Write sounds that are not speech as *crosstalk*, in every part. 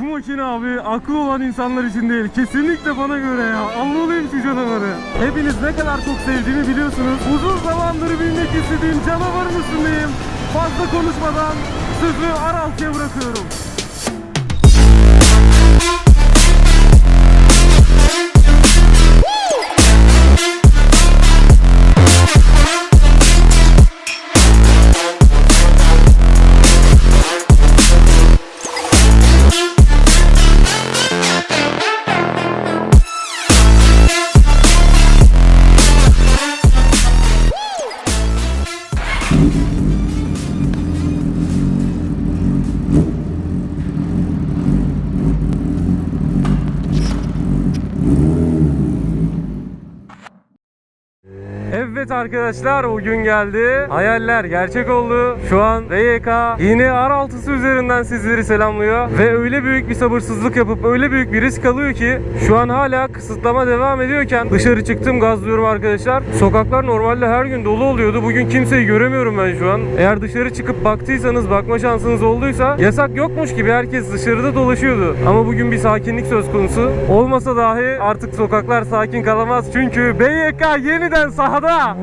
Bu makine abi aklı olan insanlar için değil. Kesinlikle bana göre ya. Anlamayayım şu canavarı. Hepiniz ne kadar çok sevdiğimi biliyorsunuz. Uzun zamandır bilmek istediğim canavarın üstündeyim. Fazla konuşmadan sözü Araltı'ya bırakıyorum. Arkadaşlar o gün geldi. Hayaller gerçek oldu. Şu an VYK yine R6'sı üzerinden sizleri selamlıyor. Ve öyle büyük bir sabırsızlık yapıp öyle büyük bir risk alıyor ki şu an hala kısıtlama devam ediyorken dışarı çıktım gazlıyorum arkadaşlar. Sokaklar normalde her gün dolu oluyordu. Bugün kimseyi göremiyorum ben şu an. Eğer dışarı çıkıp baktıysanız bakma şansınız olduysa yasak yokmuş gibi herkes dışarıda dolaşıyordu. Ama bugün bir sakinlik söz konusu. Olmasa dahi artık sokaklar sakin kalamaz. Çünkü BYK yeniden sahada.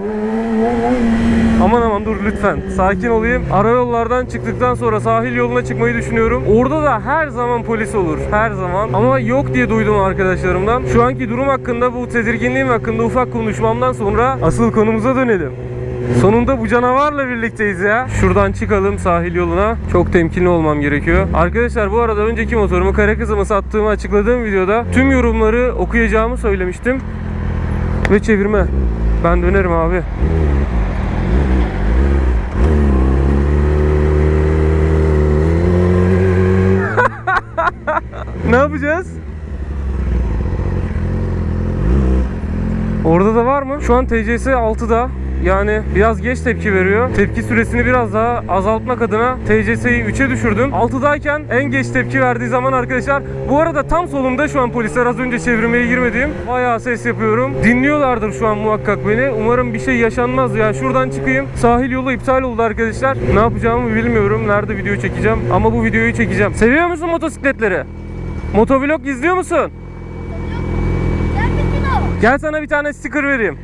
Aman aman dur lütfen. Sakin olayım. Ara yollardan çıktıktan sonra sahil yoluna çıkmayı düşünüyorum. Orada da her zaman polis olur. Her zaman. Ama yok diye duydum arkadaşlarımdan. Şu anki durum hakkında bu tedirginliğim hakkında ufak konuşmamdan sonra asıl konumuza dönelim. Sonunda bu canavarla birlikteyiz ya. Şuradan çıkalım sahil yoluna. Çok temkinli olmam gerekiyor. Arkadaşlar bu arada önceki motorumu kara kızıma sattığımı açıkladığım videoda tüm yorumları okuyacağımı söylemiştim. Ve çevirme. Ben dönerim abi. *laughs* ne yapacağız? Orada da var mı? Şu an TCS 6'da. Yani biraz geç tepki veriyor. Tepki süresini biraz daha azaltmak adına TCS'yi 3'e düşürdüm. 6'dayken en geç tepki verdiği zaman arkadaşlar bu arada tam solumda şu an polisler az önce çevirmeye girmediğim. Bayağı ses yapıyorum. Dinliyorlardır şu an muhakkak beni. Umarım bir şey yaşanmaz ya. Şuradan çıkayım. Sahil yolu iptal oldu arkadaşlar. Ne yapacağımı bilmiyorum. Nerede video çekeceğim ama bu videoyu çekeceğim. Seviyor musun motosikletleri? Motovlog izliyor musun? Gel sana bir tane sticker vereyim.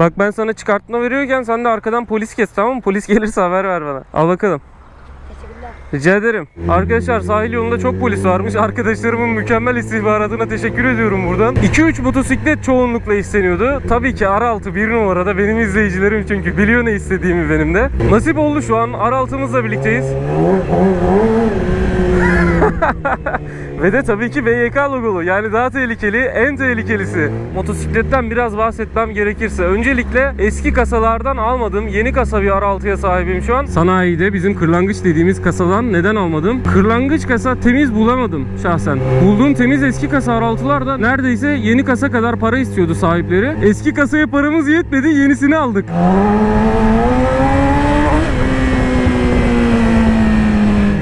Bak ben sana çıkartma veriyorken sen de arkadan polis kes tamam mı? Polis gelirse haber ver bana. Al bakalım. Teşekkürler. Rica ederim. Arkadaşlar sahil yolunda çok polis varmış. Arkadaşlarımın mükemmel istihbaratına teşekkür ediyorum buradan. 2-3 motosiklet çoğunlukla isteniyordu. Tabii ki R6 bir numarada benim izleyicilerim çünkü biliyor ne istediğimi benim de. Nasip oldu şu an R6'mızla birlikteyiz. Ve de tabii ki BYK logolu. Yani daha tehlikeli, en tehlikelisi. Motosikletten biraz bahsetmem gerekirse. Öncelikle eski kasalardan almadım. Yeni kasa bir R6'ya sahibim şu an. Sanayide bizim kırlangıç dediğimiz kasadan neden almadım? Kırlangıç kasa temiz bulamadım şahsen. Bulduğum temiz eski kasa R6'lar da neredeyse yeni kasa kadar para istiyordu sahipleri. Eski kasaya paramız yetmedi, yenisini aldık.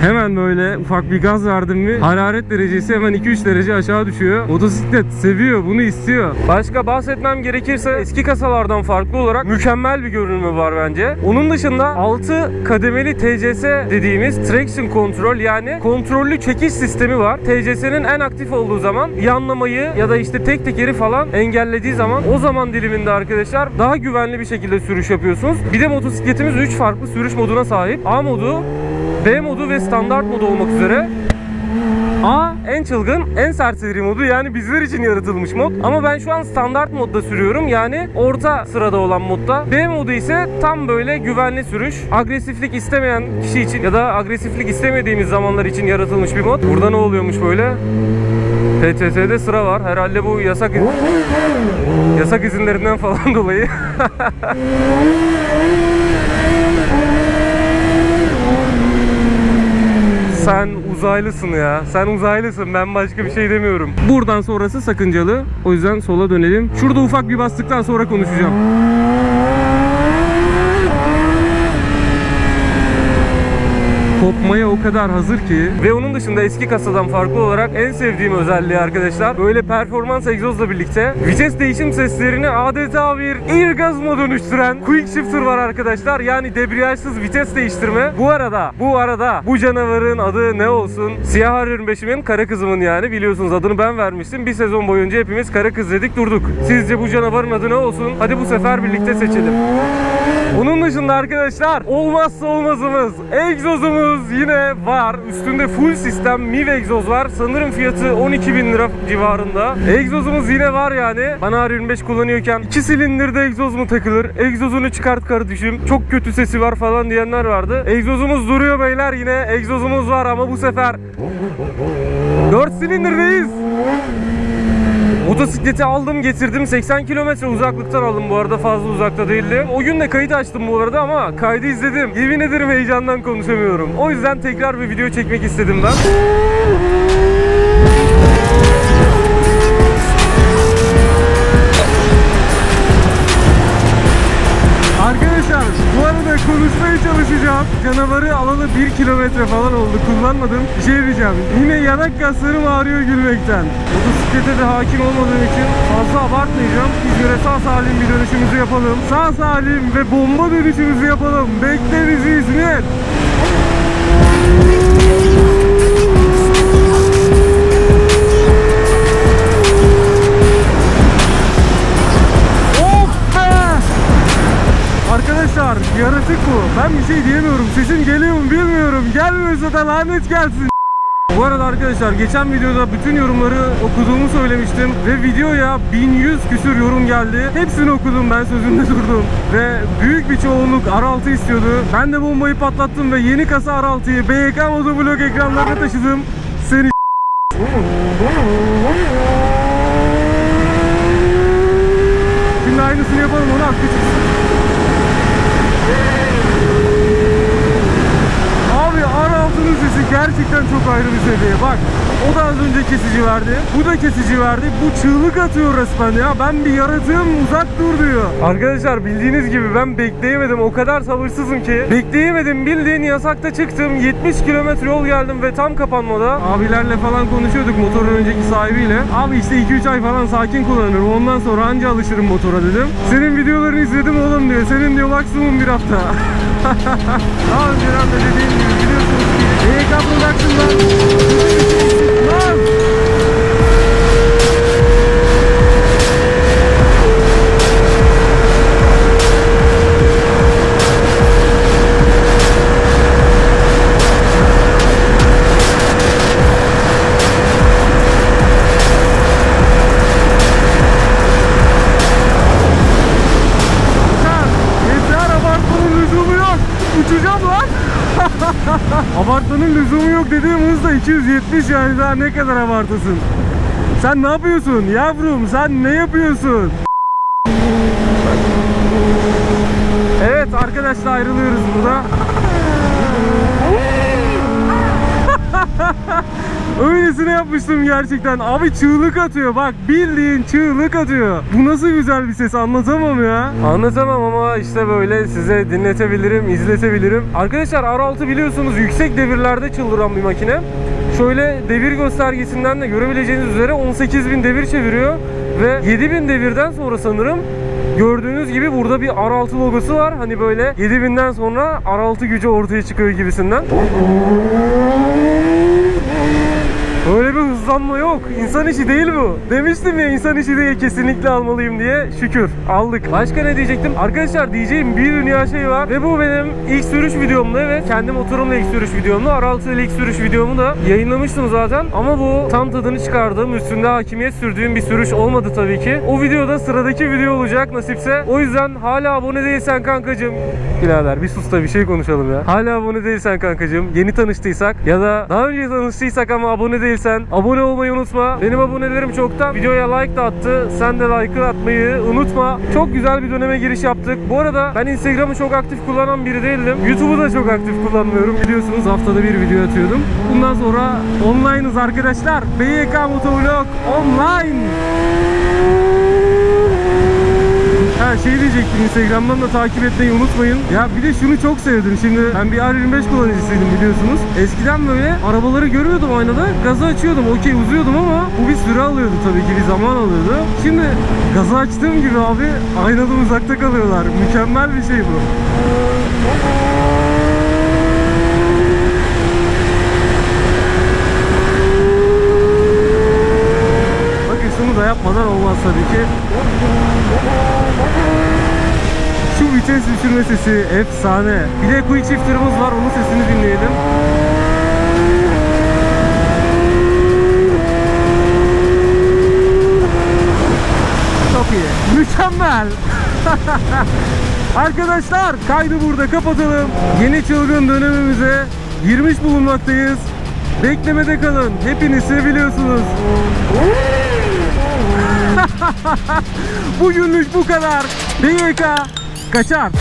Hemen böyle ufak bir gaz verdim mi hararet derecesi hemen 2-3 derece aşağı düşüyor. Motosiklet seviyor bunu istiyor. Başka bahsetmem gerekirse eski kasalardan farklı olarak mükemmel bir görünümü var bence. Onun dışında 6 kademeli TCS dediğimiz traction control yani kontrollü çekiş sistemi var. TCS'nin en aktif olduğu zaman yanlamayı ya da işte tek tekeri falan engellediği zaman o zaman diliminde arkadaşlar daha güvenli bir şekilde sürüş yapıyorsunuz. Bir de motosikletimiz 3 farklı sürüş moduna sahip. A modu, B modu ve standart modu olmak üzere. A en çılgın, en serseri modu yani bizler için yaratılmış mod. Ama ben şu an standart modda sürüyorum yani orta sırada olan modda. B modu ise tam böyle güvenli sürüş. Agresiflik istemeyen kişi için ya da agresiflik istemediğimiz zamanlar için yaratılmış bir mod. Burada ne oluyormuş böyle? PTT'de sıra var. Herhalde bu yasak yasak izinlerinden falan *laughs* dolayı. Sen uzaylısın ya. Sen uzaylısın. Ben başka bir şey demiyorum. Buradan sonrası sakıncalı. O yüzden sola dönelim. Şurada ufak bir bastıktan sonra konuşacağım. Kopmaya o kadar hazır ki ve onun dışında eski kasadan farklı olarak en sevdiğim özelliği arkadaşlar böyle performans egzozla birlikte vites değişim seslerini adeta bir air gazına dönüştüren quick shifter var arkadaşlar. Yani debriyajsız vites değiştirme. Bu arada bu arada bu canavarın adı ne olsun? Siyah R25'imin kara kızımın yani biliyorsunuz adını ben vermiştim. Bir sezon boyunca hepimiz kara kız dedik durduk. Sizce bu canavarın adı ne olsun? Hadi bu sefer birlikte seçelim. Onun dışında arkadaşlar olmazsa olmazımız egzozumuz yine var. Üstünde full sistem MIV egzoz var. Sanırım fiyatı 12 bin lira civarında. Egzozumuz yine var yani. Bana R25 kullanıyorken 2 silindirde egzoz mu takılır? Egzozunu çıkart kardeşim. Çok kötü sesi var falan diyenler vardı. Egzozumuz duruyor beyler yine. Egzozumuz var ama bu sefer 4 silindirdeyiz. Motosikleti aldım getirdim 80 kilometre uzaklıktan aldım bu arada fazla uzakta değildi. O gün de kayıt açtım bu arada ama kaydı izledim. Yemin ederim heyecandan konuşamıyorum. O yüzden tekrar bir video çekmek istedim ben. Arkadaşlar bu arada konuşmaya çalışacağım. Canavarı alalı 1 kilometre falan oldu. Kullanmadım. Bir şey diyeceğim. Yine yanak kaslarım ağrıyor gülmekten. Motosiklete de hakim olmadığım için fazla abartmayacağım. İzmir'e sağ salim bir dönüşümüzü yapalım. Sağ salim ve bomba dönüşümüzü yapalım. Bekle bizi İzmir. Arkadaşlar yaratık bu. Ben bir şey diyemiyorum. Sesim geliyor mu bilmiyorum. Gelmiyorsa da lanet gelsin. Bu arada arkadaşlar geçen videoda bütün yorumları okuduğumu söylemiştim ve videoya 1100 küsür yorum geldi. Hepsini okudum ben sözümde durdum ve büyük bir çoğunluk R6 istiyordu. Ben de bombayı patlattım ve yeni kasa R6'yı BYK motovlog ekranlarına taşıdım. Seni Şimdi aynısını yapalım onu hakkı sesi gerçekten çok ayrı bir seviye. Bak o da az önce kesici verdi. Bu da kesici verdi. Bu çığlık atıyor resmen ya. Ben bir yaratığım uzak dur diyor. Arkadaşlar bildiğiniz gibi ben bekleyemedim. O kadar sabırsızım ki. Bekleyemedim. Bildiğin yasakta çıktım. 70 kilometre yol geldim ve tam kapanmada. Abilerle falan konuşuyorduk motorun önceki sahibiyle. Abi işte 2-3 ay falan sakin kullanırım. Ondan sonra anca alışırım motora dedim. Senin videolarını izledim oğlum diyor. Senin diyor maksimum bir hafta. *laughs* Daha önceden de dediğim gibi EYK Production'dan Lan! 70 yani daha ne kadar abartısın. Sen ne yapıyorsun yavrum sen ne yapıyorsun? Evet arkadaşlar ayrılıyoruz burada. *laughs* Öylesine yapmıştım gerçekten. Abi çığlık atıyor bak bildiğin çığlık atıyor. Bu nasıl güzel bir ses anlatamam ya. Anlatamam ama işte böyle size dinletebilirim, izletebilirim. Arkadaşlar R6 biliyorsunuz yüksek devirlerde çıldıran bir makine. Şöyle devir göstergesinden de görebileceğiniz üzere 18.000 devir çeviriyor ve 7000 devirden sonra sanırım Gördüğünüz gibi burada bir R6 logosu var. Hani böyle 7000'den sonra R6 gücü ortaya çıkıyor gibisinden. Öyle bir hızlanma yok. İnsan işi değil bu. Demiştim ya insan işi değil kesinlikle almalıyım diye. Şükür aldık. Başka ne diyecektim? Arkadaşlar diyeceğim bir dünya şey var. Ve bu benim ilk sürüş videomda evet. Kendi motorumla ilk sürüş videomda. R6 ile ilk sürüş videomu da yayınlamıştım zaten. Ama bu tam tadını çıkardığım, üstünde hakimiyet sürdüğüm bir sürüş olmadı tabii ki. O videoda sıradaki video olacak nasipse. O yüzden hala abone değilsen kankacığım. Birader bir sus da bir şey konuşalım ya. Hala abone değilsen kankacığım. Yeni tanıştıysak ya da daha önce tanıştıysak ama abone değilsen abone olmayı unutma. Benim abonelerim çoktan videoya like da attı. Sen de like'ı atmayı unutma. Çok güzel bir döneme giriş yaptık. Bu arada ben Instagram'ı çok aktif kullanan biri değildim. YouTube'u da çok aktif kullanmıyorum. Biliyorsunuz haftada bir video atıyordum. Bundan sonra online'ız arkadaşlar. BYK Motovlog online. Ha şey diyecektim Instagram'dan da takip etmeyi unutmayın. Ya bir de şunu çok sevdim. Şimdi ben bir R25 kullanıcısıydım biliyorsunuz. Eskiden böyle arabaları görüyordum aynada. Gazı açıyordum. Okey uzuyordum ama bu bir süre alıyordu tabii ki. Bir zaman alıyordu. Şimdi gazı açtığım gibi abi aynadan uzakta kalıyorlar. Mükemmel bir şey bu. Bakın şunu da yapmadan olmaz tabii ki. Vites düşürme sesi efsane. Bir de quick shifter'ımız var. Onun sesini dinleyelim. Çok iyi. Mükemmel. *laughs* Arkadaşlar kaydı burada kapatalım. Yeni çılgın dönemimize girmiş bulunmaktayız. Beklemede kalın. Hepiniz seviliyorsunuz. *laughs* Bugünlük bu kadar. BYK kaçar.